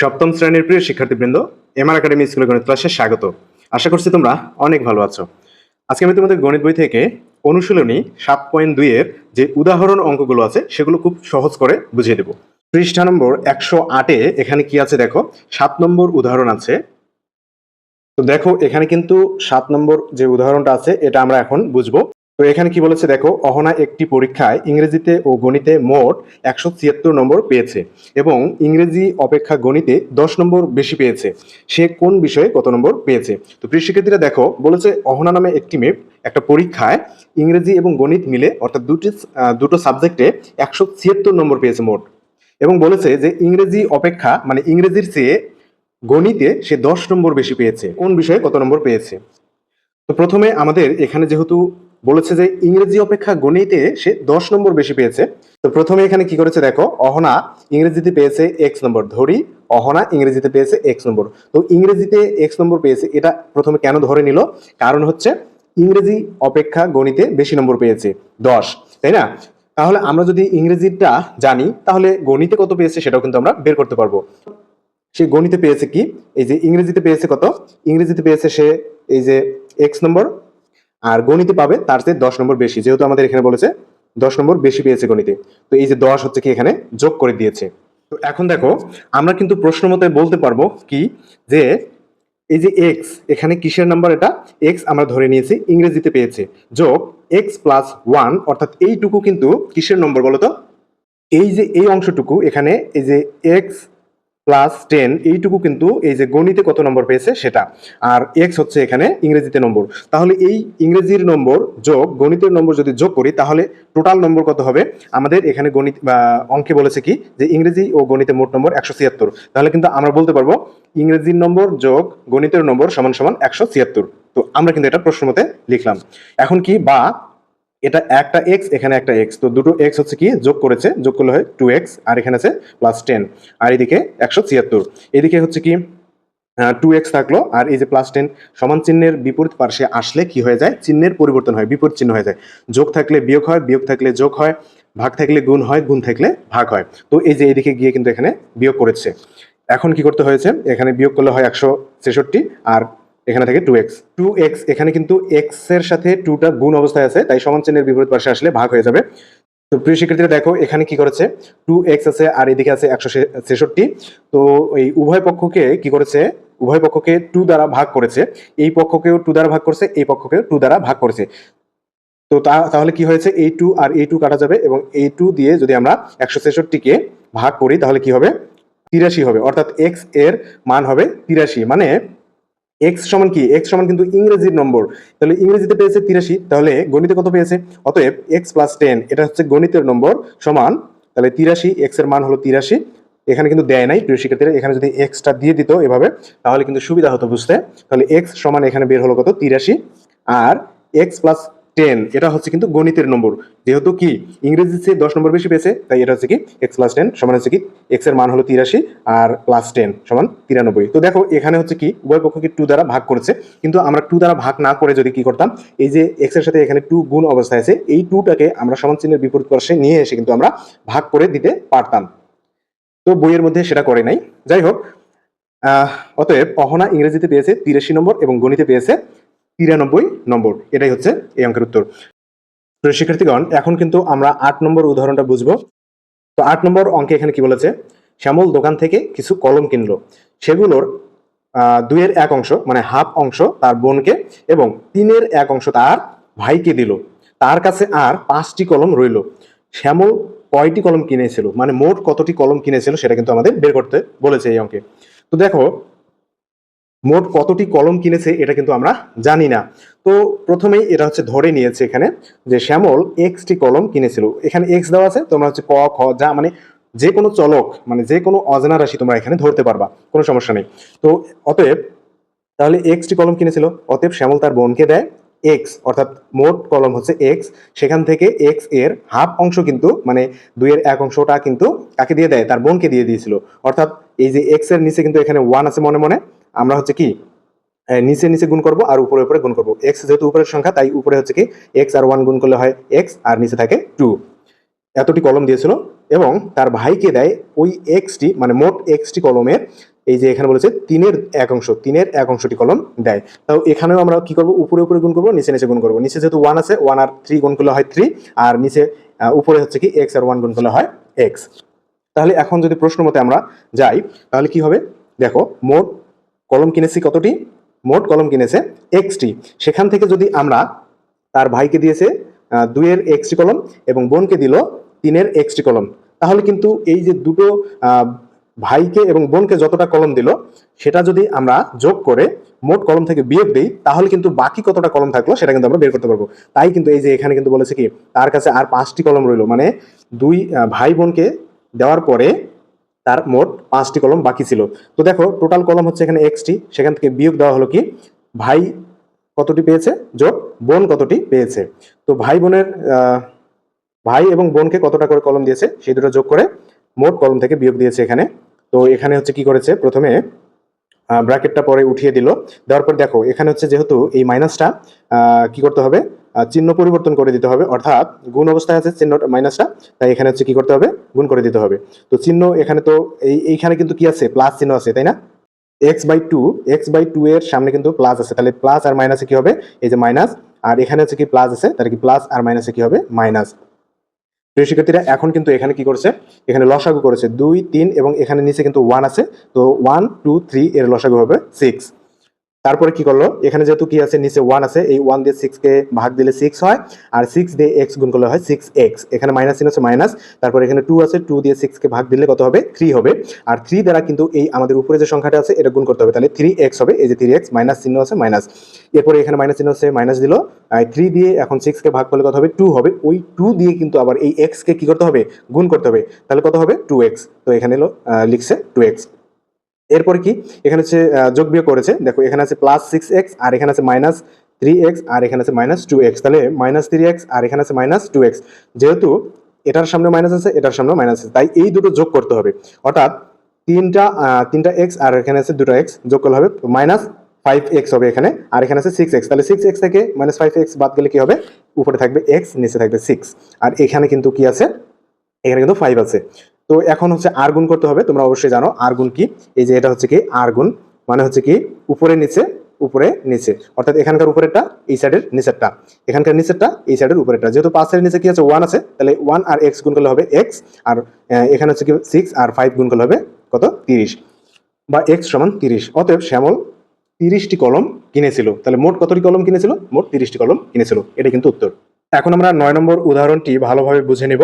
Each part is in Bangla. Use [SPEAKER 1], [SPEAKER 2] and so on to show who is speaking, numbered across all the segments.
[SPEAKER 1] সপ্তম শ্রেণির প্রিয় শিক্ষার্থীবৃন্দ এমআর একাডেমি স্কুলের গণিত ক্লাসে স্বাগত। আশা করছি তোমরা অনেক ভালো আছো। আজকে আমি তোমাদের গণিত বই থেকে অনুশীলনী সাত পয়েন্ট দুইয়ের যে উদাহরণ অঙ্কগুলো আছে, সেগুলো খুব সহজ করে বুঝিয়ে দেব। পৃষ্ঠা নম্বর একশো আটে এখানে কি আছে দেখো? সাত নম্বর উদাহরণ আছে। তো দেখো, এখানে কিন্তু সাত নম্বর যে উদাহরণটা আছে, এটা আমরা এখন বুঝব। তো এখানে কি বলেছে দেখো, অহনা একটি পরীক্ষায় ইংরেজিতে ও গণিতে মোট একশো ছিয়াত্তর নম্বর পেয়েছে এবং ইংরেজি অপেক্ষা গণিতে দশ নম্বর বেশি পেয়েছে। সে কোন বিষয়ে কত নম্বর পেয়েছে? তো প্রিয় শিক্ষার্থীরা দেখো, বলেছে অহনা নামে একটি মেয়ে একটা পরীক্ষায় ইংরেজি এবং গণিত মিলে অর্থাৎ দুটি দুটো সাবজেক্টে একশো ছিয়াত্তর নম্বর পেয়েছে মোট। এবং বলেছে যে ইংরেজি অপেক্ষা মানে ইংরেজির চেয়ে গণিতে সে দশ নম্বর বেশি পেয়েছে। কোন বিষয়ে কত নম্বর পেয়েছে? তো প্রথমে আমাদের এখানে যেহেতু বলেছে যে ইংরেজি অপেক্ষা গণিতে সে দশ নম্বর বেশি পেয়েছে। তো প্রথমে এখানে কি করেছে দেখো, অহনা ইংরেজিতে পেয়েছে এক্স নম্বর, ধরি অহনা ইংরেজিতে পেয়েছে এক্স নম্বর। তো ইংরেজিতে এক্স নম্বর পেয়েছে, এটা প্রথমে কেন ধরে নিল? কারণ হচ্ছে ইংরেজি অপেক্ষা গণিতে বেশি নম্বর পেয়েছে, দশ, তাই না? তাহলে আমরা যদি ইংরেজিটা জানি, তাহলে গণিতে কত পেয়েছে সেটাও কিন্তু আমরা বের করতে পারব। সে গণিতে পেয়েছে কি? এই যে ইংরেজিতে পেয়েছে কত? ইংরেজিতে পেয়েছে সে এই যে এক্স নম্বর আর গণিতে পাবে তার চেয়ে দশ নম্বর বেশি, যেহেতু আমাদের এখানে বলেছে দশ নম্বর বেশি পেয়েছে গণিতে। তো এই যে দশ হচ্ছে কি এখানে যোগ করে দিয়েছে। তো এখন দেখো, আমরা কিন্তু প্রশ্ন মতে বলতে পারব কি যে এই যে এক্স এখানে কিসের নাম্বার এটা? এক্স আমরা ধরে নিয়েছি, ইংরেজিতে পেয়েছে। যোগ এক্স প্লাস ওয়ান অর্থাৎ এইটুকু কিন্তু কিসের নম্বর বলো তো এই যে এই অংশটুকু, এখানে এই যে এক্স প্লাস টেন এইটুকু কিন্তু এই যে গণিতে কত নম্বর পেয়েছে সেটা। আর এক্স হচ্ছে এখানে ইংরেজিতে নম্বর। তাহলে এই ইংরেজির নম্বর যোগ, গণিতের নম্বর যদি যোগ করি, তাহলে টোটাল নম্বর কত হবে? আমাদের এখানে গণিত অঙ্কে বলেছে কি, যে ইংরেজি ও গণিতের মোট নম্বর একশো ছিয়াত্তর। তাহলে কিন্তু আমরা বলতে পারব, ইংরেজির নম্বর যোগ, গণিতের নম্বর সমান সমান একশো ছিয়াত্তর। তো আমরা কিন্তু এটা প্রশ্ন মতে লিখলাম। এখন কি, বা এটা একটা এক্স এখানে একটা এক্স তো দুটো এক্স হচ্ছে কি? যোগ করেছে, যোগ করলে হয় টু এক্স আর এখানে আছে প্লাস টেন আর এদিকে একশো ছিয়াত্তর। এদিকে হচ্ছে কি? টু এক্স থাকল, আর এই যে প্লাস টেন সমান চিহ্নের বিপরীত পার্শ্বে আসলে কি হয়ে যায়? চিহ্নের পরিবর্তন হয়, বিপরীত চিহ্ন হয়ে যায়। যোগ থাকলে বিয়োগ হয়, বিয়োগ থাকলে যোগ হয়, ভাগ থাকলে গুণ হয়, গুণ থাকলে ভাগ হয়। তো এই যে এদিকে গিয়ে কিন্তু এখানে বিয়োগ করেছে। এখন কি করতে হয়েছে? এখানে বিয়োগ করলে হয় একশো ছেষট্টি, আর এখানে থেকে টু এক্স টু এক্স এখানে কিন্তু এক্সের সাথে টুটা গুণ অবস্থায় আছে, তাই সমান চিহ্নের বিপরীত পাশে আসলে ভাগ হয়ে যাবে। তো প্রিয় শিক্ষার্থীরা, দেখো এখানে কি করেছে? টু এক্স আছে আর এদিকে আছে একশো ছেষট্টি। তো এই উভয় পক্ষকে কি করেছে? উভয় পক্ষকে টু দ্বারা ভাগ করেছে। এই পক্ষকেও টু দ্বারা ভাগ করেছে, এই পক্ষকেও টু দ্বারা ভাগ করেছে। তো তাহলে কি হয়েছে? এই টু আর এই টু কাটা যাবে এবং এই টু দিয়ে যদি আমরা একশো ছেষট্টিকে ভাগ করি, তাহলে কি হবে? তিরাশি হবে। অর্থাৎ এক্সের মান হবে তিরাশি। মানে এক্স সমান কি? এক্স সমান কিন্তু ইংরেজির নম্বর। তাহলে ইংরেজিতে পেয়েছে তিরাশি, তাহলে গণিতে কত পেয়েছে? অতএব এক্স প্লাস টেন এটা হচ্ছে গণিতের নম্বর সমান, তাহলে তিরাশি এক্সের মান হলো তিরাশি। এখানে কিন্তু দেয় নাই প্রিয় শিক্ষার্থীরা, এখানে যদি এক্সটা দিয়ে দিত এভাবে, তাহলে কিন্তু সুবিধা হতো বুঝতে। তাহলে এক্স সমান এখানে বের হলো কত? তিরাশি। আর এক্স প্লাস টেন এটা হচ্ছে কিন্তু গণিতের নম্বর। যেহেতু কি ইংরেজির চেয়ে দশ নম্বর বেশি পেয়েছে, তাই এটা হচ্ছে কি এক্স প্লাস টেন সমান হচ্ছে কি এক্সের মান হলো তিরাশি আর প্লাস টেন সমান তিরানব্বই। তো দেখো, এখানে হচ্ছে কি, উভয় পক্ষকে টু দ্বারা ভাগ করেছে, কিন্তু আমরা টু দ্বারা ভাগ না করে যদি কি করতাম, এই যে এক্সের সাথে এখানে টু গুণ অবস্থায় আছে, এই টুটাকে আমরা সমান চিহ্নের বিপরীত পার্শ্বে নিয়ে এসে কিন্তু আমরা ভাগ করে দিতে পারতাম। তো বইয়ের মধ্যে সেটা করে নাই। যাই হোক অতএব অহনা ইংরেজিতে পেয়েছে তিরাশি নম্বর এবং গণিতে পেয়েছে তিরানব্বই নম্বর, এটাই হচ্ছে এই অঙ্কের উত্তর। শিক্ষার্থীগণ, এখন কিন্তু আমরা আট নম্বর উদাহরণটা বুঝব। তো আট নম্বর অঙ্কে এখানে কি বলেছে? শ্যামল দোকান থেকে কিছু কলম কিনলো। সেগুলোর দুইয়ের এক অংশ মানে হাফ অংশ তার বোনকে এবং তিনের এক অংশ তার ভাইকে দিল। তার কাছে আর পাঁচটি কলম রইল। শ্যামল কয়টি কলম কিনেছিল? মানে মোট কতটি কলম কিনেছিল সেটা কিন্তু আমাদের বের করতে বলেছে এই অঙ্কে। তো দেখো মোট কতটি কলম কিনেছে এটা কিন্তু আমরা জানি না। তো প্রথমেই এটা হচ্ছে ধরে নিয়েছে এখানে যে শ্যামল এক্সটি কলম কিনেছিল। এখানে এক্স দেওয়া আছে, তোমরা হচ্ছে ক, খ, যা মানে যে কোনো চলক মানে যে কোনো অজানা রাশি তোমরা এখানে ধরতে পারবা, কোনো সমস্যা নেই। তো অতএব তাহলে এক্সটি কলম কিনেছিল, অতএব শ্যামল তার বোনকে দেয় এক্স অর্থাৎ মোট কলম হচ্ছে এক্স সেখান থেকে এক্সের হাফ অংশ কিন্তু মানে দুইয়ের এক অংশটা কিন্তু কাকে দিয়ে দেয়, তার বোনকে দিয়ে দিয়েছিল। অর্থাৎ এই যে এক্সের নিচে কিন্তু এখানে ওয়ান আছে মনে মনে আমরা হচ্ছে কি নিচে নিচে গুণ করব আর উপরে উপরে গুণ করব। এক্স যেহেতু উপরের সংখ্যা, তাই উপরে হচ্ছে কি এক্স আর ওয়ান গুণ করলে হয় এক্স আর নিচে থাকে টু এতটি কলম দিয়েছিল এবং তার ভাইকে দেয় ওই এক্সটি মানে মোট এক্সটি কলমের এই যে এখানে বলেছে তিনের এক অংশ, তিনের এক অংশটি কলম দেয়। তাও এখানেও আমরা কি করব? উপরে উপরে গুণ করব, নিচে নিচে গুণ করব। নিচে যেহেতু ওয়ান আছে ওয়ান আর থ্রি গুণ করলে হয় থ্রি আর নিচে উপরে হচ্ছে কি এক্স আর ওয়ান গুণ করলে হয় এক্স তাহলে এখন যদি প্রশ্ন মতে আমরা যাই, তাহলে কি হবে? দেখো, মোট কলম কিনেছি কতটি? মোট কলম কিনেছে এক্সটি। সেখান থেকে যদি আমরা তার ভাইকে দিয়েছে দুইয়ের এক্সটি কলম এবং বোনকে দিল তিনের এক্সটি কলম, তাহলে কিন্তু এই যে দুটো ভাইকে এবং বোনকে যতটা কলম দিল, সেটা যদি আমরা যোগ করে মোট কলম থেকে বিয়োগ দিই, তাহলে কিন্তু বাকি কতটা কলম থাকল সেটা কিন্তু আমরা বের করতে পারব। তাই কিন্তু এই যে এখানে কিন্তু বলেছে কি, তার কাছে আর পাঁচটি কলম রইল। মানে দুই ভাই বোনকে দেওয়ার পরে তার মোট পাঁচটি কলম বাকি ছিল। তো দেখো টোটাল কলম হচ্ছে এখানে এক্সটি সেখান থেকে বিয়োগ দেওয়া হলো কি? ভাই কতটি পেয়েছে? যোগ বোন কতটি পেয়েছে? তো ভাই বোনের ভাই এবং বোনকে কতটা করে কলম দিয়েছে? সেই দুটো যোগ করে মোট কলম থেকে বিয়োগ দিয়েছে এখানে। তো এখানে হচ্ছে কি করেছে? প্রথমে ব্র্যাকেটটা পরে উঠিয়ে দিল। দেওয়ার পর দেখো, এখানে হচ্ছে যেহেতু এই মাইনাসটা কি করতে হবে? চিহ্ন পরিবর্তন করে দিতে হবে। অর্থাৎ গুণ অবস্থায় আছে চিহ্ন মাইনাসটা, তাই এখানে হচ্ছে কি করতে হবে? গুণ করে দিতে হবে। তো চিহ্ন এখানে তো এই, এইখানে কিন্তু কি আছে? প্লাস চিহ্ন আছে, তাই না? X by two x by two এর সামনে কিন্তু প্লাস আছে। তাহলে প্লাস আর মাইনাসে কি হবে? এই যে মাইনাস আর এখানে হচ্ছে কি প্লাস আছে? তাহলে কি প্লাস আর মাইনাসে কি হবে? মাইনাস প্রিয় শিক্ষার্থীরা, এখন কিন্তু এখানে কি করছে? এখানে লসাগু করেছে। দুই, তিন এবং এখানে নিচে কিন্তু ওয়ান আছে। তো ওয়ান টু থ্রি এর লসাগু হবে সিক্স তারপরে কি করল? এখানে যেহেতু কি আছে, নিচে ওয়ান আছে, এই ওয়ান দিয়ে সিক্স কে ভাগ দিলে সিক্স হয়, আর সিক্স দিয়ে এক্স গুণ করলে হয় সিক্স এক্স এখানে মাইনাস চিহ্ন আছে মাইনাস তারপর এখানে টু আছে টু দিয়ে সিক্স কে ভাগ দিলে কত হবে? থ্রি হবে। আর থ্রি দ্বারা কিন্তু এই আমাদের উপরে যে সংখ্যাটা আছে, এটা গুণ করতে হবে। তাহলে থ্রি এক্স হবে, এই যে থ্রি এক্স মাইনাস চিহ্ন আছে মাইনাস এরপরে এখানে মাইনাস চিহ্ন আছে মাইনাস দিল। থ্রি দিয়ে এখন সিক্স কে ভাগ করলে কত হবে? টু হবে। ওই টু দিয়ে কিন্তু আবার এই এক্স কে করতে হবে? গুণ করতে হবে। তাহলে কত হবে? টু এক্স তো এখানে এলো লিখছে টু এক্স এরপরে কি? এখানে হচ্ছে যোগ বিয়োগ করেছে। দেখো, এখানে আছে প্লাস সিক্স এক্স আর এখানে আছে মাইনাস থ্রি এক্স আর এখানে আছে মাইনাস টু এক্স তাহলে মাইনাস থ্রি এক্স আর এখানে আছে মাইনাস টু এক্স যেহেতু এটার সামনে মাইনাস আছে, এটার সামনে মাইনাস আছে। তাই এই দুটো যোগ করতে হবে। অর্থাৎ তিনটা তিনটা এক্স আর এখানে আছে দুটো এক্স যোগ করলে হবে মাইনাস ফাইভ এক্স হবে এখানে, আর এখানে আছে সিক্স এক্স তাহলে সিক্স এক্স থেকে মাইনাস ফাইভ এক্স বাদ গেলে কি হবে? উপরে থাকবে এক্স নিচে থাকবে সিক্স আর এখানে কিন্তু কি আছে? এখানে কিন্তু ফাইভ আছে। তো এখন হচ্ছে আর গুণ করতে হবে, তোমরা অবশ্যই জানো আর গুণ কি? এই যে এটা হচ্ছে কি আর গুণ মানে হচ্ছে কি উপরে নিচে উপরে নিচে। অর্থাৎ এখানকার উপরেরটা, এই সাইডের নিচেরটা। এখানকার নিচেরটা, এই সাইডের উপরেরটা। যেহেতু পাঁচের নিচে কি আছে? ওয়ান আছে, তাহলে ওয়ান আর এক্স গুণ করলে হবে এক্স আর এখানে হচ্ছে কি সিক্স আর ফাইভ গুণ করলে হবে কত? তিরিশ। বা এক্স সমান তিরিশ। অতএব শ্যামল তিরিশটি কলম কিনেছিল। তাহলে মোট কতটি কলম কিনেছিল? মোট তিরিশটি কলম কিনেছিল। এটা কিন্তু উত্তর। এখন আমরা নয় নম্বর উদাহরণটি ভালোভাবে বুঝে নেব।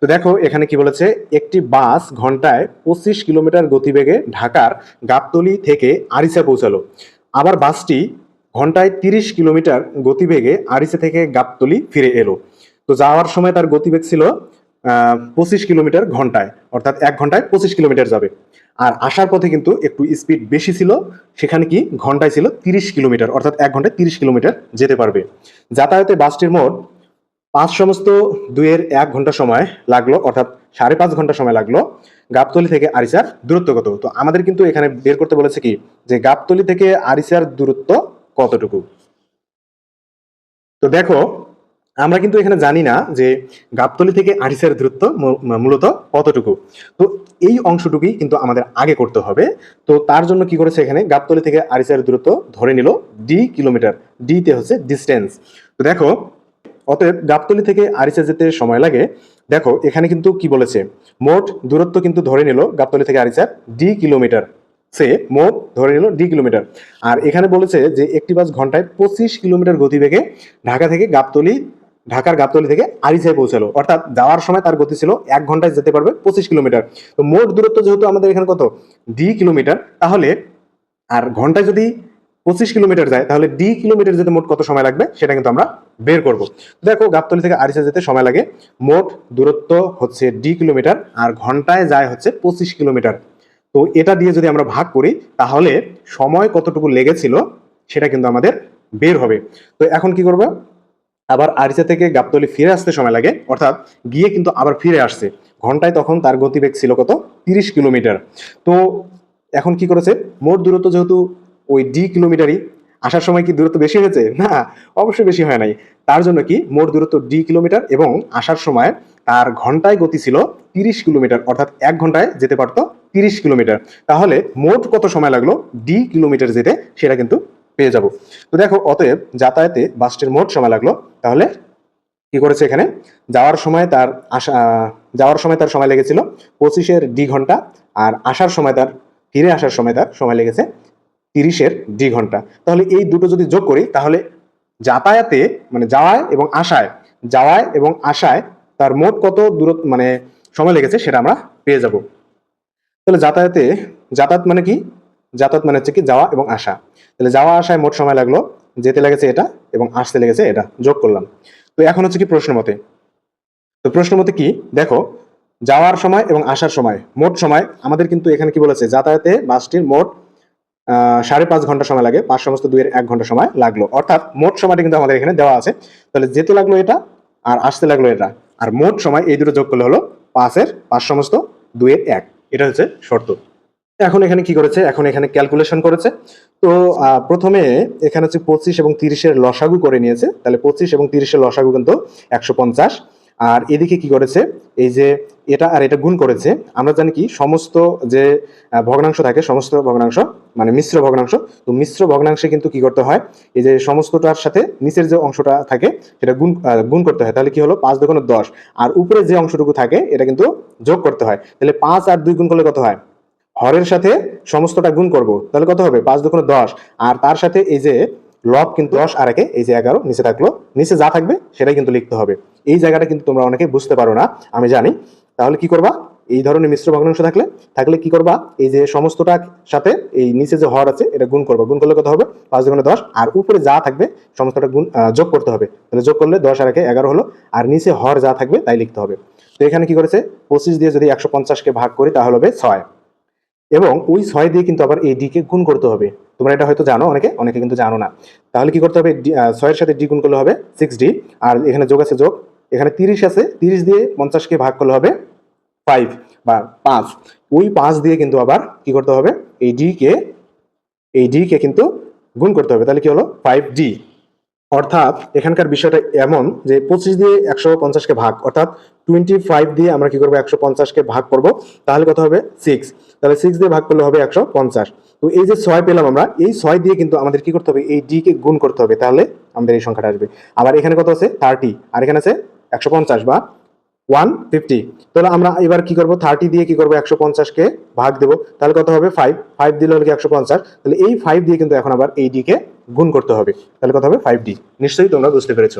[SPEAKER 1] তো দেখো, এখানে কি বলেছে, একটি বাস ঘন্টায় পঁচিশ কিলোমিটার গতিবেগে ঢাকার গাবতলি থেকে আরিসা পৌঁছালো। আবার বাসটি ঘন্টায় তিরিশ কিলোমিটার গতিবেগে আরিসা থেকে গাবতলি ফিরে এলো। তো যাওয়ার সময় তার গতিবেগ ছিল পঁচিশ কিলোমিটার ঘন্টায়, অর্থাৎ এক ঘন্টায় পঁচিশ কিলোমিটার যাবে। আর আসার পথে কিন্তু একটু স্পিড বেশি ছিল, সেখানে কি ঘন্টায় ছিল তিরিশ কিলোমিটার, অর্থাৎ এক ঘন্টায় তিরিশ কিলোমিটার যেতে পারবে। যাতায়াতে বাসটির মোট পাঁচ সমস্ত দুইয়ের এক ঘণ্টা সময় লাগল, অর্থাৎ সাড়ে পাঁচ ঘণ্টা সময় লাগল গাবতলি থেকে আরিসার দূরত্ব কত? তো আমাদের কিন্তু এখানে বের করতে বলেছে কি, যে গাবতলি থেকে আরিসার দূরত্ব কতটুকু? তো দেখো, আমরা কিন্তু এখানে জানি না যে গাবতলি থেকে আরিসার দূরত্ব মূলত কতটুকু। তো এই অংশটুকুই কিন্তু আমাদের আগে করতে হবে। তো তার জন্য কি করেছে এখানে? গাবতলি থেকে আরিসার দূরত্ব ধরে নিল ডি কিলোমিটার ডি তে হচ্ছে ডিস্টেন্স তো দেখো অতএব গাবতলি থেকে আরিচা যেতে সময় লাগে। দেখো, এখানে কিন্তু কি বলেছে? মোট দূরত্ব কিন্তু ধরে নিল গাবতলি থেকে আরিসার ডি কিলোমিটার। সে মোট ধরে নিল ডি কিলোমিটার। আর এখানে বলেছে যে একটি বাস ঘন্টায় পঁচিশ কিলোমিটার গতিবেগে ঢাকা থেকে গাবতলি, ঢাকার গাবতলি থেকে আরিচায় পৌঁছালো। অর্থাৎ যাওয়ার সময় তার গতি ছিল এক ঘন্টায় যেতে পারবে পঁচিশ কিলোমিটার। তো মোট দূরত্ব যেহেতু আমাদের এখানে কত? D kilometre. তাহলে আর ঘন্টায় যদি পঁচিশ কিলোমিটার যায়, তাহলে ডি কিলোমিটার যেতে মোট কত সময় লাগবে? সেটা কিন্তু আমরা বের করব। দেখো, গাবতলি থেকে আরিসা যেতে সময় লাগে। মোট দূরত্ব হচ্ছে ডি কিলোমিটার, আর ঘন্টায় যায় হচ্ছে পঁচিশ কিলোমিটার। তো এটা দিয়ে যদি আমরা ভাগ করি, তাহলে সময় কতটুকু লেগেছিল, সেটা কিন্তু আমাদের বের হবে। তো এখন কি করব? আবার আরিসা থেকে গাবতলি ফিরে আসতে সময় লাগে, অর্থাৎ গিয়ে কিন্তু আবার ফিরে আসছে। ঘন্টায় তখন তার গতিবেগ ছিল কত? তিরিশ কিলোমিটার। তো এখন কি করেছে? মোট দূরত্ব যেহেতু ওই ডি কিলোমিটারই আসার সময় কি দূরত্ব বেশি হয়েছে? না, অবশ্যই বেশি হয় নাই। তার জন্য কি মোট দূরত্ব ডি কিলোমিটার এবং আসার সময় তার ঘন্টায় গতি ছিল তিরিশ কিলোমিটার, অর্থাৎ এক ঘন্টায় যেতে পারতো তিরিশ কিলোমিটার। তাহলে মোট কত সময় লাগল ডি কিলোমিটার যেতে? সেটা কিন্তু পেয়ে যাব। তো দেখো, অতএব যাতায়াতে বাসটির মোট সময় লাগল। তাহলে কি করেছে এখানে? যাওয়ার সময় তার আসা, যাওয়ার সময় তার সময় লেগেছিল পঁচিশের ডি ঘণ্টা আর আসার সময় তার, ফিরে আসার সময় তার সময় লেগেছে তিরিশের ডি ঘণ্টা। তাহলে এই দুটো যদি যোগ করি, তাহলে যাতায়াতে মানে যাওয়ায় এবং আসায়, যাওয়ায় এবং আসায় তার মোট কত দূরত্ব মানে সময় লেগেছে সেটা আমরা পেয়ে যাব। তাহলে যাতায়াতে, যাতায়াত মানে কি? যাতায়াত মানে হচ্ছে কি যাওয়া এবং আসা। তাহলে যাওয়া আসায় মোট সময় লাগল, যেতে লেগেছে এটা এবং আসতে লেগেছে এটা। যোগ করলাম। তো এখন হচ্ছে কি প্রশ্ন মতে। তো প্রশ্ন মতে কি? দেখো, যাওয়ার সময় এবং আসার সময়, মোট সময়, আমাদের কিন্তু এখানে কি বলেছে? যাতায়াতে বাসটির মোট সাড়ে পাঁচ ঘণ্টা সময় লাগে, পাঁচ সমস্ত দুইয়ের এক ঘণ্টা সময় লাগল। অর্থাৎ মোট সময়টা কিন্তু আমাদের এখানে দেওয়া আছে। তাহলে যেতে লাগল এটা আর আসতে লাগল এটা। আর মোট সময় এই দুটো যোগ করলে হলো পাঁচের পাঁচ সমস্ত দুইয়ের এক। এটা হচ্ছে শর্ত। এখন এখানে কি করেছে? এখন এখানে ক্যালকুলেশন করেছে। তো প্রথমে এখানে হচ্ছে পঁচিশ এবং তিরিশের লসাগু করে নিয়েছে। তাহলে পঁচিশ এবং তিরিশের লসাগু কিন্তু একশো পঞ্চাশ। আর এদিকে কি করেছে? এই যে এটা আর এটা গুণ করেছে। আমরা জানি কি? সমস্ত যে ভগ্নাংশ থাকে, সমস্ত ভগ্নাংশ মানে মিশ্র ভগ্নাংশ, তো মিশ্র ভগ্নাংশে কিন্তু কি করতে হয়? এই যে সমস্তটার সাথে নিচের যে অংশটা থাকে, সেটা গুণ গুণ করতে হয়। তাহলে কি হলো? পাঁচ দোকানো দশ। আর উপরে যে অংশটুকু থাকে, এটা কিন্তু যোগ করতে হয়। তাহলে পাঁচ আর দুই গুণ করলে কত হয়? হরের সাথে সমস্তটা গুণ করব। তাহলে কত হবে? পাঁচ দুগুণে দশ। আর তার সাথে এই যে লব কিন্তু দশ আর একে, এই যে এগারো, নিচে থাকল, নিচে যা থাকবে সেটাই কিন্তু লিখতে হবে। এই জায়গাটা কিন্তু তোমরা অনেকে বুঝতে পারো না, আমি জানি। তাহলে কি করবা? এই ধরনের মিশ্র ভগ্নাংশ থাকলে থাকলে কি করবা? এই যে সমস্তটার সাথে এই নিচে যে হর আছে, এটা গুণ করবা। গুণ করলে কত হবে? পাঁচ দুগুণে দশ। আর উপরে যা থাকবে, সমস্তটা গুণ যোগ করতে হবে। তাহলে যোগ করলে দশ আর একে এগারো হলো। আর নিচে হর যা থাকবে, তাই লিখতে হবে। তো এখানে কি করেছে? পঁচিশ দিয়ে যদি একশো পঞ্চাশকে ভাগ করি, তাহলে হবে ছয়। এবং ওই ছয় দিয়ে কিন্তু আবার এই ডি কে গুণ করতে হবে। তোমরা এটা হয়তো জানো, অনেকে অনেকে কিন্তু জানো না। তাহলে কি করতে হবে? ছয়ের সাথে ডি গুণ করলে হবে সিক্স ডি আর এখানে যোগ আছে যোগ। এখানে তিরিশ আছে, তিরিশ দিয়ে পঞ্চাশকে ভাগ করলে হবে ফাইভ বা পাঁচ। ওই পাঁচ দিয়ে কিন্তু আবার কি করতে হবে? এই ডি কে, এই ডি কে কিন্তু গুণ করতে হবে। তাহলে কি হলো? ফাইভ ডি অর্থাৎ এখানকার বিষয়টা এমন যে পঁচিশ দিয়ে একশো পঞ্চাশকে ভাগ, অর্থাৎ টোয়েন্টি ফাইভ দিয়ে আমরা কি করব? একশো পঞ্চাশকে ভাগ করব। তাহলে কত হবে? সিক্স তাহলে সিক্স দিয়ে ভাগ করলে হবে একশো পঞ্চাশ। তো এই যে ছয় পেলাম আমরা, এই ছয় দিয়ে কিন্তু আমাদের কি করতে হবে? এই ডি কে গুণ করতে হবে। তাহলে আমাদের এই সংখ্যাটা আসবে। আবার এখানে কত আছে? থার্টি আর এখানে আছে একশো পঞ্চাশ বা ওয়ান ফিফটি তাহলে আমরা এবার কি করব? থার্টি দিয়ে কি করব? একশো পঞ্চাশকে ভাগ দেবো। তাহলে কত হবে? ফাইভ ফাইভ দিলে হলো কি একশো পঞ্চাশ। তাহলে এই ফাইভ দিয়ে কিন্তু এখন আবার এই ডি কে গুণ করতে হবে। তাহলে কত হবে? ফাইভ ডি নিশ্চয়ই তোমরা বুঝতে পেরেছ।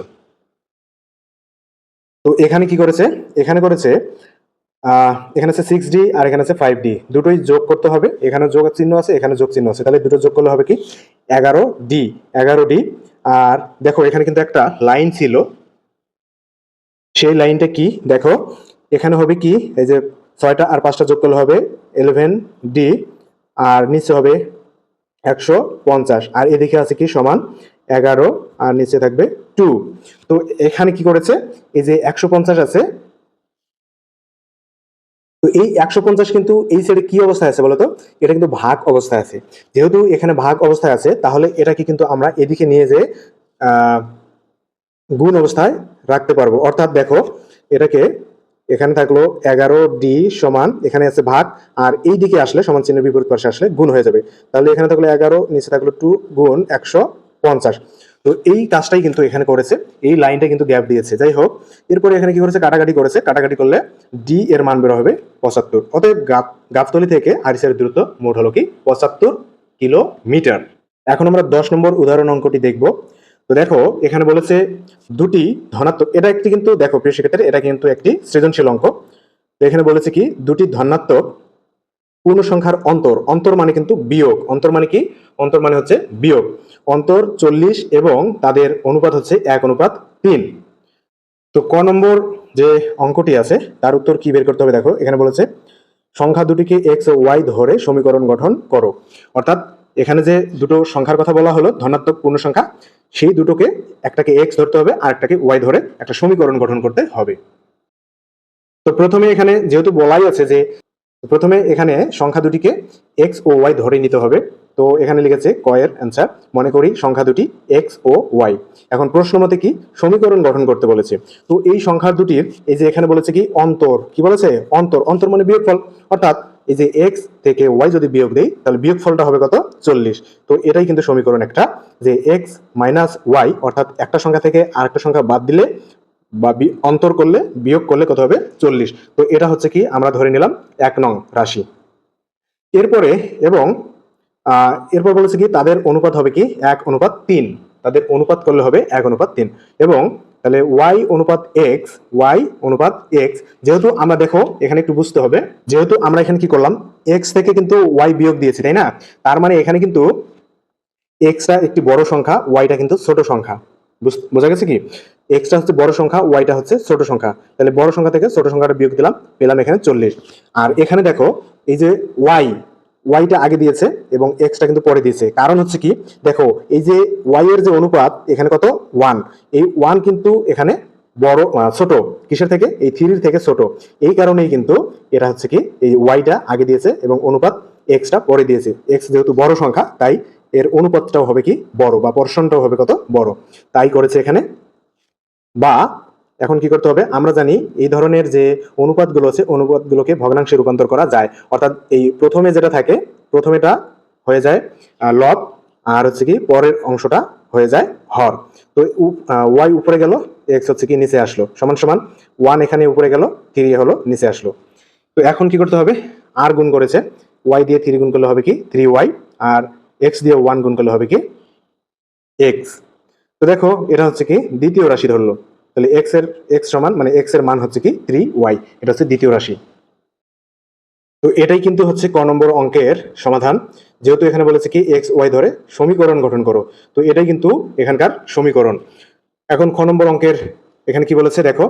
[SPEAKER 1] তো এখানে কি করেছে? এখানে করেছে এখানে আছে সিক্স ডি আর এখানে আছে ফাইভ ডি দুটোই যোগ করতে হবে। এখানে যোগ চিহ্ন আছে এখানে যোগ চিহ্ন আছে। তাহলে দুটো যোগ করলে হবে কি? এগারো ডি এগারো ডি আর দেখো, এখানে কিন্তু একটা লাইন ছিল। সেই লাইনটা কি? দেখো, এখানে হবে কি? এই যে ছয়টা আর পাঁচটা যোগ করলে হবে এলেভেন ডি আর নিচে হবে একশো পঞ্চাশ। আর এদিকে আছে কি সমান এগারো, আর নিচে থাকবে টু। তো এখানে কি করেছে? এই যে একশো পঞ্চাশ আছে, তো এই একশো পঞ্চাশ কিন্তু এই সাইডে কি অবস্থায় আছে বলতো? এটা কিন্তু ভাগ অবস্থায় আছে। যেহেতু এখানে ভাগ অবস্থায় আছে, তাহলে এটাকে কিন্তু আমরা এদিকে নিয়ে যে গুণ অবস্থায় রাখতে পারব। অর্থাৎ দেখো, এটাকে এখানে থাকল এগারো ডি সমান, এখানে আছে ভাগ, আর এই দিকে আসলে সমান চিহ্নের বিপরীত পাশে আসলে গুণ হয়ে যাবে। তাহলে এখানে থাকল এগারো, নিচে থাকল টু গুণ একশো পঞ্চাশ। তো এই কাজটাই কিন্তু এখানে করেছে, এই লাইনটা কিন্তু গ্যাপ দিয়েছে। যাই হোক, এরপরে এখানে কি করেছে? কাটাকাটি করেছে। কাটাকাটি করলে ডি এর মান বের হবে পঁচাত্তর। অতএব গাবতলি থেকে আরিসের দূরত্ব মোট হলো কি? পঁচাত্তর কিলোমিটার। এখন আমরা দশ নম্বর উদাহরণ অঙ্কটি দেখব। তো দেখো, এখানে বলেছে দুটি ধনাত্মক, এটা একটি কিন্তু, দেখো প্রিয় শিক্ষার্থী এটা কিন্তু একটি সৃজনশীল অঙ্ক। তো এখানে বলেছে কি, দুটি ধনাত্মক পূর্ণ সংখ্যার অন্তর অন্তর মানে কিন্তু বিয়োগ, অন্তর মানে কি? অন্তর মানে হচ্ছে বিয়োগ। অন্তর চল্লিশ এবং তাদের অনুপাত হচ্ছে এক অনুপাত তিন। তো ক নম্বর যে অঙ্কটি আছে, তার উত্তর কি বের করতে হবে দেখো, এখানে বলেছে, সংখ্যা দুটিকে এক্স ও ওয়াই ধরে সমীকরণ গঠন করো। অর্থাৎ এখানে যে দুটো সংখ্যার কথা বলা হলো, ধনাত্মক পূর্ণ সংখ্যা সেই দুটোকে একটাকে এক্স ধরতে হবে আর একটাকে ওয়াই ধরে একটা সমীকরণ গঠন করতে হবে। তো প্রথমে এখানে যেহেতু বলাই আছে যে প্রথমে এখানে সংখ্যা দুটিকে এক্স ও ওয়াই ধরে নিতে হবে। তো এখানে লিখেছে কয়ের অ্যান্সার মনে করি সংখ্যা দুটি এক্স ও ওয়াই এখন প্রশ্ন মতে কি? সমীকরণ গঠন করতে বলেছে। তো এই সংখ্যা দুটির এই যে এখানে বলেছে কি? অন্তর। কি বলেছে? অন্তর। অন্তর মানে বিয়োগফল। অর্থাৎ এই যে এক্স থেকে ওয়াই যদি বিয়োগ দেই, তাহলে বিয়োগ ফলটা হবে কত? চল্লিশ। তো এটাই কিন্তু সমীকরণ একটা, যে এক্স মাইনাস ওয়াই অর্থাৎ একটা সংখ্যা থেকে আরেকটা সংখ্যা বাদ দিলে বি- অন্তর করলে, বিয়োগ করলে কত হবে? চল্লিশ। তো এটা হচ্ছে কি? আমরা ধরে নিলাম এক নং রাশি। এরপরে এবং এরপর বলেছে কি? তাদের অনুপাত হবে কি? এক অনুপাত তিন। তাদের অনুপাত করলে হবে এক অনুপাত তিন। এবং তাহলে ওয়াই অনুপাত এক্স ওয়াই অনুপাত এক্স যেহেতু আমরা দেখো এখানে একটু বুঝতে হবে, যেহেতু আমরা এখানে কি করলাম এক্স থেকে কিন্তু ওয়াই বিয়োগ দিয়েছি, তাই না? তার মানে এখানে কিন্তু এক্সটা একটি বড় সংখ্যা ওয়াইটা কিন্তু ছোট সংখ্যা। বুঝ- গেছে কি? এক্সটা হচ্ছে বড় সংখ্যা ওয়াইটা হচ্ছে ছোট সংখ্যা। তাহলে বড় সংখ্যা থেকে ছোট সংখ্যাটা বিয়োগ দিলাম, পেলাম এখানে চল্লিশ। আর এখানে দেখো, এই যে ওয়াই ওয়াইটা আগে দিয়েছে এবং এক্সটা কিন্তু পরে দিয়েছে। কারণ হচ্ছে কি, দেখো, এই যে ওয়াই এর যে অনুপাত, এখানে কত? ওয়ান এই ওয়ান কিন্তু এখানে বড় ছোট। কিসের থেকে? এই থ্রির থেকে ছোট। এই কারণেই কিন্তু এটা হচ্ছে কি, এই ওয়াইটা আগে দিয়েছে এবং অনুপাত এক্সটা পরে দিয়েছে। এক্স যেহেতু বড় সংখ্যা, তাই এর অনুপাতটাও হবে কি, বড় বা পর্ষণটাও হবে কত? বড়। তাই করেছে এখানে বা এখন কি করতে হবে? আমরা জানি এই ধরনের যে অনুপাতগুলো আছে, অনুপাতগুলোকে ভগ্নাংশে রূপান্তর করা যায়। অর্থাৎ এই প্রথমে যেটা থাকে, প্রথমেটা হয়ে যায় লব, আর হচ্ছে কি পরের অংশটা হয়ে যায় হর তো ওয়াই উপরে গেল এক্স হচ্ছে কি নিচে আসলো, সমান সমান ওয়ান এখানে উপরে গেল থ্রি হলো, নিচে আসলো। তো এখন কি করতে হবে? আর গুণ করেছে ওয়াই দিয়ে থ্রি গুণ করলে হবে কি? থ্রি ওয়াই আর এক্স দিয়ে ওয়ান গুণ করলে হবে কি? এক্স তো দেখো, এটা হচ্ছে কি দ্বিতীয় রাশি ধরলো। তাহলে এক্সের এক্স সমান মানে এক্সের মান হচ্ছে কি? থ্রি ওয়াই এটা হচ্ছে দ্বিতীয় রাশি। তো এটাই কিন্তু হচ্ছে ক নম্বর অঙ্কের সমাধান। যেহেতু এখানে বলেছে কি এক্স ওয়াই ধরে সমীকরণ গঠন করো, তো এটাই কিন্তু এখানকার সমীকরণ। এখন খ নম্বর অঙ্কের, এখানে কি বলেছে? দেখো,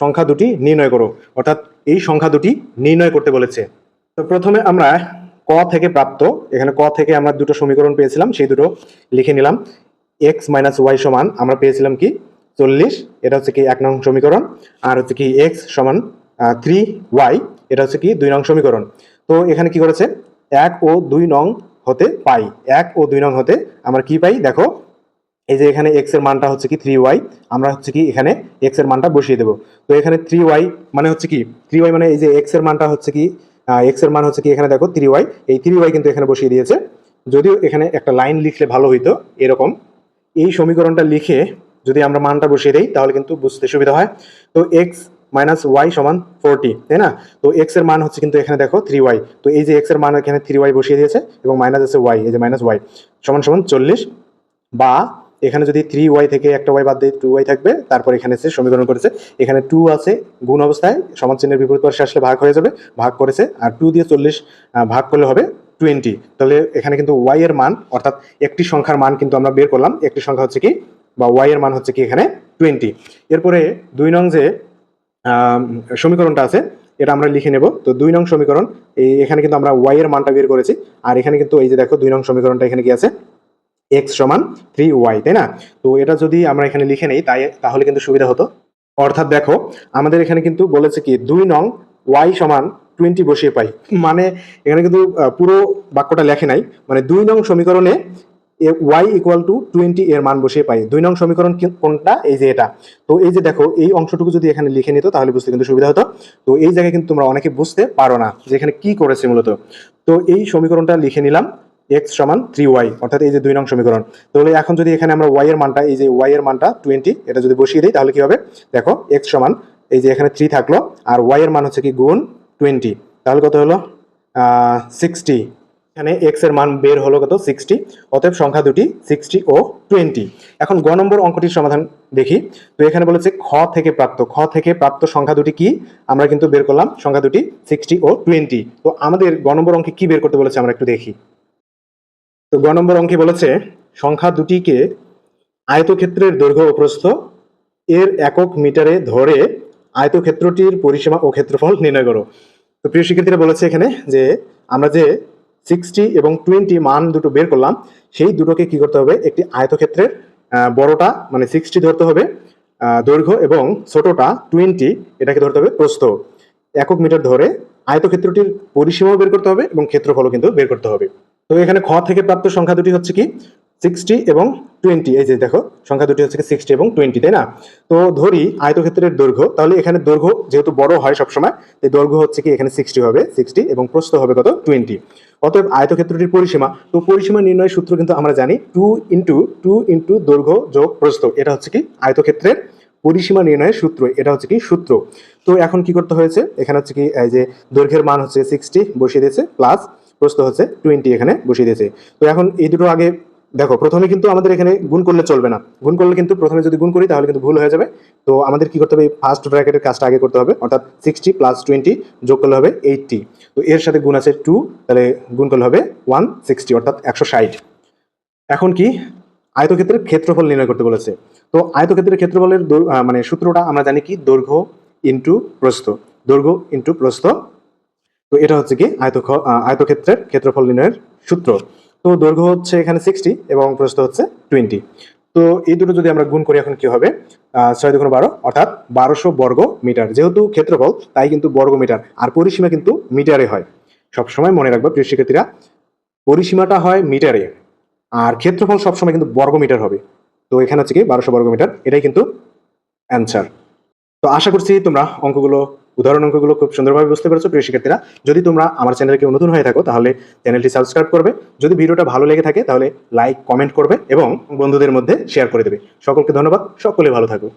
[SPEAKER 1] সংখ্যা দুটি নির্ণয় করো। অর্থাৎ এই সংখ্যা দুটি নির্ণয় করতে বলেছে। তো প্রথমে আমরা ক থেকে প্রাপ্ত, এখানে ক থেকে আমরা দুটো সমীকরণ পেয়েছিলাম, সেই দুটো লিখে নিলাম। এক্স মাইনাস ওয়াই সমান, আমরা পেয়েছিলাম কি? চল্লিশ, এটা হচ্ছে কি এক নং সমীকরণ, আর হচ্ছে কি এক্স সমান থ্রি ওয়াই এটা হচ্ছে কি দুই নং সমীকরণ। তো এখানে কি করেছে? এক ও দুই নং হতে পাই। এক ও দুই নং হতে আমরা কি পাই? দেখো, এই যে এখানে এক্সের মানটা হচ্ছে কি থ্রি ওয়াই আমরা হচ্ছে কি এখানে এক্সের মানটা বসিয়ে দেবো। তো এখানে থ্রি ওয়াই মানে হচ্ছে কি? থ্রি ওয়াই মানে এই যে এক্সের মানটা হচ্ছে কি এক্সের মান হচ্ছে কি এখানে দেখো থ্রি ওয়াই এই থ্রি ওয়াই কিন্তু এখানে বসিয়ে দিয়েছে। যদিও এখানে একটা লাইন লিখলে ভালো হইতো, এরকম। এই সমীকরণটা লিখে যদি আমরা মানটা বসিয়ে দিই, তাহলে কিন্তু বুঝতে সুবিধা হয়। তো এক্স মাইনাস ওয়াই সমান ফোরটি তাই না? তো এক্সের মান হচ্ছে কিন্তু এখানে দেখো থ্রি ওয়াই তো এই যে এক্সের মান এখানে থ্রি ওয়াই বসিয়ে দিয়েছে এবং মাইনাস আছে ওয়াই এই যে মাইনাস ওয়াই সমান সমান চল্লিশ। বা এখানে যদি থ্রি ওয়াই থেকে একটা ওয়াই বাদ দিয়ে টু ওয়াই থাকবে, তারপর এখানে এসে সমীকরণ করেছে। এখানে টু আছে গুণ অবস্থায়, সমান চিহ্নের বিপরীত পাশে আসলে ভাগ হয়ে যাবে, ভাগ করেছে। আর টু দিয়ে চল্লিশ ভাগ করলে হবে টোয়েন্টি তাহলে এখানে কিন্তু ওয়াই এর মান, অর্থাৎ একটি সংখ্যার মান কিন্তু আমরা বের করলাম। একটি সংখ্যা হচ্ছে কি? বা ওয়াই এর মান হচ্ছে কি এখানে? টোয়েন্টি এরপরে দুই নং যে সমীকরণটা আছে, এটা আমরা লিখে নেব। তো দুই নং সমীকরণ, এই এখানে কিন্তু আমরা ওয়াই এর মানটা বের করেছি। আর এখানে কিন্তু এই যে দেখো, দুই নং সমীকরণটা এখানে কি আছে? এক্স সমান থ্রি ওয়াই তাই না? তো এটা যদি আমরা এখানে লিখে নেই, তাই, তাহলে কিন্তু সুবিধা হতো। অর্থাৎ দেখো, আমাদের এখানে কিন্তু বলেছে কি, দুই নং ওয়াই সমান টোয়েন্টি বসিয়ে পাই। মানে এখানে কিন্তু পুরো বাক্যটা লেখে নাই। মানে দুই নং সমীকরণে ওয়াই ইকুয়াল টু টোয়েন্টি এর মান বসিয়ে পাই। দুই নং সমীকরণ কোনটা? এই যে এটা। তো এই যে দেখো, এই অংশটুকু যদি এখানে লিখে নিত, তাহলে বুঝতে কিন্তু সুবিধা হতো। তো এই জায়গায় কিন্তু তোমরা অনেকে বুঝতে পারো না যে এখানে কি করেছে মূলত। তো এই সমীকরণটা লিখে নিলাম এক্স সমান থ্রি ওয়াই অর্থাৎ এই যে দুই নং সমীকরণ। তাহলে এখন যদি এখানে আমরা ওয়াই এর মানটা, এই যে ওয়াই এর মানটা টোয়েন্টি এটা যদি বসিয়ে দিই, তাহলে কি হবে? দেখো এক্স সমান, এই যে এখানে থ্রি থাকল, আর ওয়াই এর মান হচ্ছে কি, গুণ টোয়েন্টি তাহলে কত হলো? সিক্সটি এখানে এক্সের মান বের হলো কত? সিক্সটি অতএব সংখ্যা দুটি সিক্সটি ও টোয়েন্টি এখন গ নম্বর অঙ্কটির সমাধান দেখি। তো এখানে বলেছে খ থেকে প্রাপ্ত। খ থেকে প্রাপ্ত সংখ্যা দুটি কি? আমরা কিন্তু বের করলাম সংখ্যা দুটি সিক্সটি ও টোয়েন্টি তো আমাদের গ নম্বর অঙ্কে কি বের করতে বলেছে আমরা একটু দেখি। তো গ নম্বর অঙ্কে বলেছে, সংখ্যা দুটিকে আয়তক্ষেত্রের দৈর্ঘ্য ও প্রস্থ এর একক মিটারে ধরে আয়তক্ষেত্রটির পরিসীমা ও ক্ষেত্রফল নির্ণয় করো। তো প্রিয় শিক্ষার্থীরা বলেছে এখানে যে আমরা যে সিক্সটি এবং টোয়েন্টি মান দুটো বের করলাম, সেই দুটোকে কি করতে হবে? একটি আয়তক্ষেত্রের বড়টা মানে সিক্সটি ধরতে হবে দৈর্ঘ্য এবং ছোটটা টোয়েন্টি এটাকে ধরতে হবে প্রস্থ। একক মিটার ধরে আয়তক্ষেত্রটির পরিসীমাও বের করতে হবে এবং ক্ষেত্রফলও কিন্তু বের করতে হবে। তো এখানে খ থেকে প্রাপ্ত সংখ্যা দুটি হচ্ছে কি? সিক্সটি এবং টোয়েন্টি এই যে দেখো, সংখ্যা দুটি হচ্ছে সিক্সটি এবং টোয়েন্টি তাই না? তো ধরি আয়তক্ষেত্রের দৈর্ঘ্য, তাহলে এখানে দৈর্ঘ্য যেহেতু বড় হয় সবসময় এই দৈর্ঘ্য হচ্ছে কি, এখানে সিক্সটি হবে সিক্সটি এবং প্রস্থ হবে কত? টোয়েন্টি অতএব আয়তক্ষেত্রটির পরিসীমা, তো পরিসীমা নির্ণয়ের সূত্র কিন্তু আমরা জানি টু ইন্টু টু ইন্টু দৈর্ঘ্য যোগ প্রস্থ, এটা হচ্ছে কি আয়তক্ষেত্রের পরিসীমা নির্ণয়ের সূত্র, এটা হচ্ছে কি সূত্র। তো এখন কি করতে হয়েছে? এখানে হচ্ছে কি, এই যে দৈর্ঘ্যের মান হচ্ছে সিক্সটি বসিয়ে দিয়েছে প্লাস প্রস্থ হচ্ছে টোয়েন্টি এখানে বসিয়ে দিয়েছে। তো এখন এই দুটো আগে দেখো, প্রথমে কিন্তু আমাদের এখানে গুণ করলে চলবে না। গুণ করলে কিন্তু প্রথমে যদি গুণ করি, তাহলে কিন্তু ভুল হয়ে যাবে। তো আমাদের কি করতে হবে? ফার্স্ট ব্র্যাকেটের কাজটা আগে করতে হবে। অর্থাৎ সিক্সটি প্লাস টোয়েন্টি যোগ করলে হবে এইটটি তো এর সাথে গুণ আছে টু তাহলে গুণ করলে হবে ওয়ান সিক্সটি অর্থাৎ একশো ষাট। এখন কি? আয়তক্ষেত্রের ক্ষেত্রফল নির্ণয় করতে বলেছে। তো আয়তক্ষেত্রের ক্ষেত্রফলের মানে সূত্রটা আমরা জানি কি? দৈর্ঘ্য ইন্টু প্রস্থ। দৈর্ঘ্য ইন্টু প্রস্থ। তো এটা হচ্ছে কি? আয়ত আয়তক্ষেত্রের ক্ষেত্রফল নির্ণয়ের সূত্র। তো দৈর্ঘ্য হচ্ছে এখানে সিক্সটি এবং প্রস্থ হচ্ছে টোয়েন্টি তো এই দুটো যদি আমরা গুণ করি, এখন কি হবে? ছয় দুগুণ বারো, অর্থাৎ বারোশো বর্গ মিটার। যেহেতু ক্ষেত্রফল, তাই কিন্তু বর্গ মিটার। আর পরিসীমা কিন্তু মিটারে হয়। সবসময় মনে রাখবে, প্রিয় শিক্ষার্থীরা, পরিসীমাটা হয় মিটারে। আর ক্ষেত্রফল সবসময় কিন্তু বর্গ মিটার হবে। তো এখানে হচ্ছে কি, বারোশো বর্গ মিটার, এটাই কিন্তু অ্যান্সার তো আশা করছি তোমরা অঙ্কগুলো উদাহরণ অঙ্কগুলো খুব সুন্দরভাবে বুঝতে পেরেছ, প্রিয় শিক্ষার্থীরা। যদি তোমরা আমার চ্যানেলকে নতুন হয়ে থাকো, তাহলে চ্যানেলটি সাবস্ক্রাইব করবে। যদি ভিডিওটা ভালো লেগে থাকে, তাহলে লাইক, কমেন্ট করবে এবং বন্ধুদের মধ্যে শেয়ার করে দেবে। সকলকে ধন্যবাদ, সকলে ভালো থাকো।